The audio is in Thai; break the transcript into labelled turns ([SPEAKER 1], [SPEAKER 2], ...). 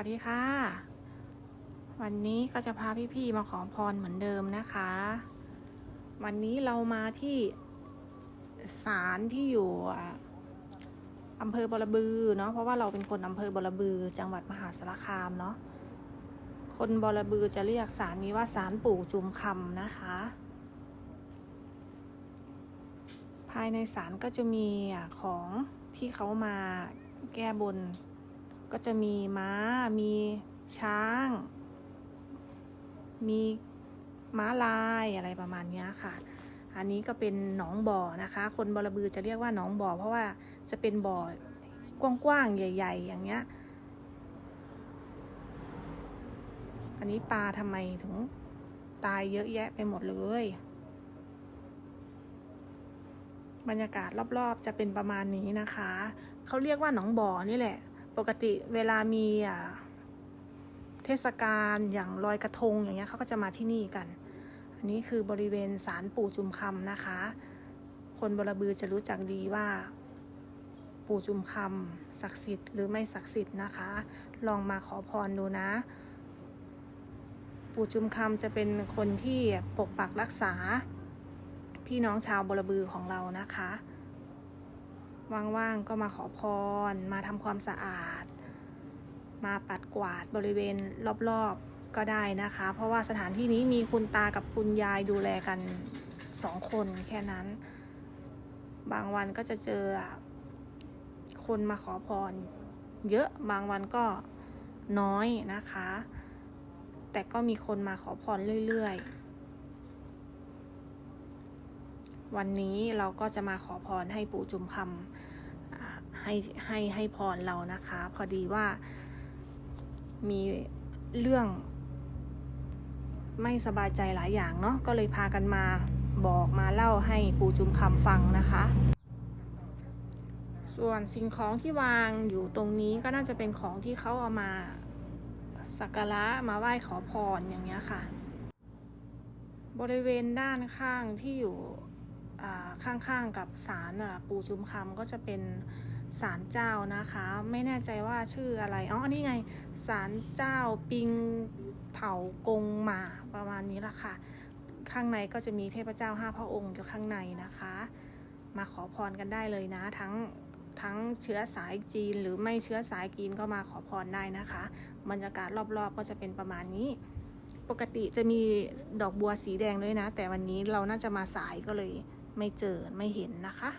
[SPEAKER 1] วัสดีค่ะ วันนี้ก็จะพาพี่ๆมาขอพรเหมือนเดิมนะคะ วันนี้เรามาที่ศาลที่อยู่อำเภอบรบือเนาะเพราะว่าเราเป็นคนอำเภอบรบือจังหวัดมหาสารคามเนาะคนบรบือจะเรียกศาลนี้ว่าศาลปู่จุมคำนะคะ ภายในศาลก็จะมีของที่เขามาแก้บน ก็จะมีม้า มีช้าง มีม้าลายอะไรประมาณนี้ค่ะ อันนี้ก็เป็นหนองบ่อนะคะ คนบรบือจะเรียกว่าหนองบ่อ เพราะว่าจะเป็นบ่อกว้างๆใหญ่ ๆ อย่างเงี้ย อันนี้ปลาทำไมถึงตายเยอะแยะไปหมดเลย บรรยากาศรอบๆจะเป็นประมาณนี้นะคะ เขาเรียกว่าหนองบ่อนี่แหละ ปกติเวลามีเทศกาลอย่างลอยกระทงอย่างเงี้ยเขาก็จะมาที่นี่กัน อันนี้คือบริเวณศาลปู่จุมคำนะคะ คนบรบือจะรู้จักดีว่า ปู่จุมคำศักดิ์สิทธิ์หรือไม่ศักดิ์สิทธิ์นะคะ ลองมาขอพรดูนะ ปู่จุมคำจะเป็นคนที่ปกปักรักษา พี่น้องชาวบรบือของเรานะคะ ว่างๆก็มาขอพร มาทำความสะอาด มาปัดกวาดบริเวณรอบๆก็ได้นะคะ เพราะว่าสถานที่นี้มีคุณตากับคุณยายดูแลกันสองคนแค่นั้น บางวันก็จะเจอคนมาขอพร เยอะบางวันก็น้อยนะคะ แต่ก็มีคนมาขอพรเรื่อยๆ วันนี้เราก็จะมาขอพรให้ปู่จุมคำให้ให้ให้พรเรานะคะ พอดีว่ามีเรื่องไม่สบายใจหลายอย่างเนาะก็เลยพากันมาบอกมาเล่าให้ปู่จุมคำฟังนะคะ ส่วนสิ่งของที่วางอยู่ตรงนี้ก็น่าจะเป็นของที่เขาเอามาสักการะมาไหว้ขอพรอย่างเงี้ยค่ะ บริเวณด้านข้างที่อยู่ ข้างๆกับศาลปู่จุมคำก็จะเป็นศาลเจ้านะคะ ไม่แน่ใจว่าชื่ออะไรอ๋ออันนี้ไงศาลเจ้าปิงเถากงหมาประมาณนี้ละค่ะ ข้างในก็จะมีเทพเจ้าห้าพระองค์อยู่ข้างในนะคะ มาขอพรกันได้เลยนะ ทั้งทั้งเชื้อสายจีนหรือไม่เชื้อสายจีนก็มาขอพรได้นะคะ บรรยากาศรอบๆก็จะเป็นประมาณนี้ ปกติจะมีดอกบัวสีแดงด้วยนะ แต่วันนี้เราน่าจะมาสายก็เลย ไม่เจอไม่เห็นนะคะ